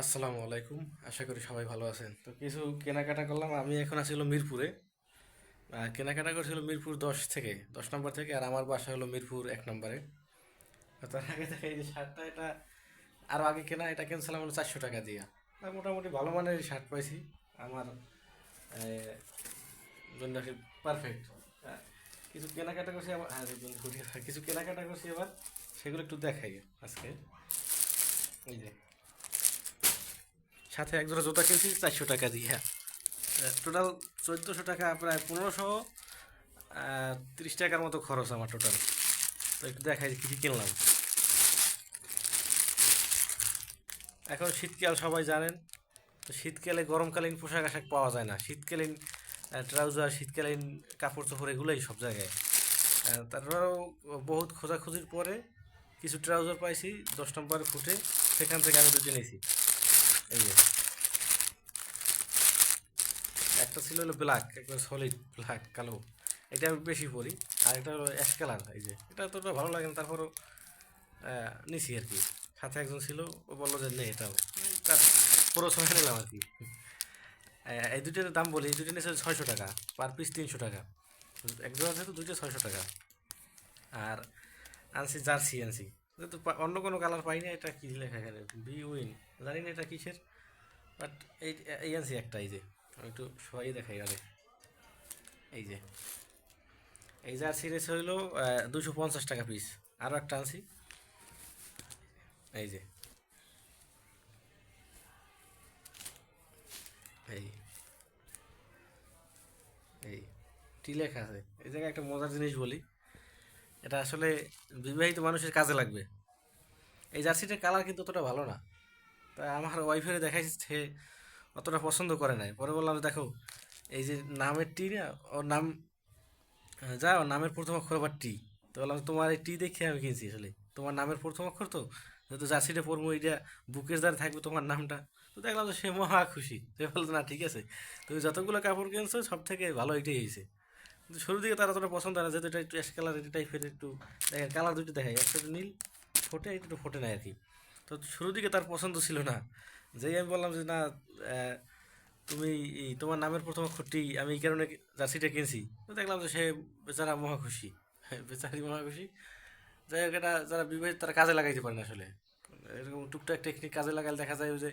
আসসালামু আলাইকুম। আশা করি সবাই ভালো আছেন। তো কিছু কেনাকাটা করলাম। আমি এখন আছি হলো মিরপুরে। কেনাকাটা করছিল মিরপুর দশ থেকে, দশ নম্বর থেকে, আর আমার বাসা হলো মিরপুর এক নম্বরে। তার আগে থেকে এই যে শার্টটা, এটা আরও আগে কেনা, এটা কিনছিলাম হলো চারশো টাকা দিয়া। আর মোটামুটি ভালো মানের শার্ট পাইছি। আমার জন্য পারফেক্ট কিছু কেনাকাটা করছি আবার। কিছু কেনাকাটা করছি আবার, সেগুলো একটু দেখাই আজকে। এই যে সাথে এক জোড়া জুতা কিনছি, চারশো টাকা দিয়ে। টোটাল চোদ্দোশো টাকা, প্রায় পনেরোশো তিরিশ টাকার মতো খরচ আমার টোটাল তো একটু দেখাই কী কী কিনলাম। এখন শীতকাল, সবাই জানেন, তো শীতকালে গরমকালীন পোশাক আশাক পাওয়া যায় না। শীতকালীন ট্রাউজার শীতকালীন কাপড় চোপড় এগুলোই সব জায়গায়। তারপরেও বহুত খোঁজাখুঁজির পরে কিছু ট্রাউজার পাইছি, দশ নম্বর ফুটে, সেখান থেকে আমি দুটো নিয়েছি। এই যে। একটা ছিল হলো ব্ল্যাক একদম সলিড ব্ল্যাক কালো। এটা আমি বেশি পরি। আর এটা হলো অ্যাশ কালার এই যে। এটা তোটা ভালো লাগে না, তারপরও নিছি আর কি। সাথে একজন ছিল, ও বলল যে নেই এটাও তার পুরো সময় নিলাম আর কি। এই দুটোর দাম বলি, এই দুটো নিয়েছে ছয়শো টাকা পার পিস তিনশো টাকা। একজন আছে তো দুটো ছয়শো টাকা। আর আনছি জার্সি, আনছি। কিন্তু অন্য কোনো কালার পাই না এটা কি লেখা এখানে বি উইন জানি না এটা কিসের বাট এই এই আনছি একটা, এই যে। আমি একটু সবাই দেখাই আরে এই যে। এই জার্সি রেস হইল দুশো পঞ্চাশ টাকা পিস আরও একটা আনছি। এই যে। এই। এই। টি লেখা আছে? এই জায়গায় একটা মজার জিনিস বলি। এটা আসলে বিবাহিত মানুষের কাজে লাগবে। এই জার্সিটার কালার কিন্তু অতটা ভালো না। তা আমার ওয়াইফের দেখাইছে সে অতটা পছন্দ করে নাই। পরে বললাম, দেখো, এই যে নামের টি না, ওর নাম, যা, ওর নামের প্রথম অক্ষর আবার টি। তো বললাম, তোমার এই টি দেখে আমি কিনছি আসলে। তোমার নামের প্রথম অক্ষর তো? যেহেতু জার্সিটা পরবো, এইটা বুকের দ্বারা থাকবে তোমার নামটা। তো দেখলাম তো সে মহা খুশি। সে বলতো না, ঠিক আছে। তুমি যতগুলো কাপড় কিনছো সব থেকে ভালো এটাই হয়েছে। কিন্তু শুরুর দিকে তার অতটা পছন্দ হয় না, যেহেতু এটা একটু অ্যাশ কালার এটা টাইপের একটু, দেখেন কালার দুটো দেখায় একটা একটু নীল ফোটে, একটু ফোটে না আর কি তো শুরুর দিকে তার পছন্দ ছিল না। যেই আমি বললাম যে, না তুমি তোমার নামের প্রথম অক্ষরটি আমি এই কারণে জার্সিটা কিনছি। তো দেখলাম যে সে বেচারা মহা খুশি বেচারি মহা খুশি। যাই হোক, এটা যারা বিবাহিত, তারা কাজে লাগাইতে পারে না আসলে। এরকম টুকটাক টেকনিক কাজে লাগালে দেখা যায় যে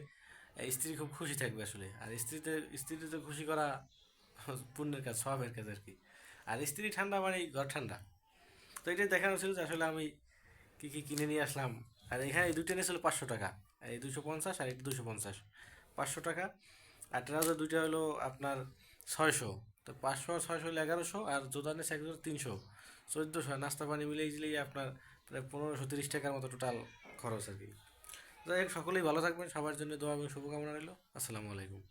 স্ত্রী খুব খুশি থাকবে আসলে। আর স্ত্রীতে স্ত্রীতে খুশি করা পুণ্যের কাজ সবের কাজ আর কি আর স্ত্রী ঠান্ডা মানে ঘর ঠান্ডা। তো এটাই দেখানো ছিল যে আসলে আমি কী কী কিনে নিয়ে আসলাম। আর এখানে এই দুটো নিয়েছিল পাঁচশো টাকা। এই দুশো পঞ্চাশ আর এটা দুশো পঞ্চাশ। পাঁচশো টাকা। আর ট্রাউজার দুইটা হলো আপনার ছয়শো। তো পাঁচশো আর ছয়শো হলো এগারোশো আর জোদানের সাইকেল তিনশো। চোদ্দোশো নাস্তা পানি মিলিয়ে দিলেই আপনার প্রায় পনেরোশো, তিরিশ টাকার মতো টোটাল খরচ আর কি। যাই হোক, সকলেই ভালো থাকবেন। সবার জন্য দোয়া এবং শুভকামনা রইল। আসসালামু আলাইকুম।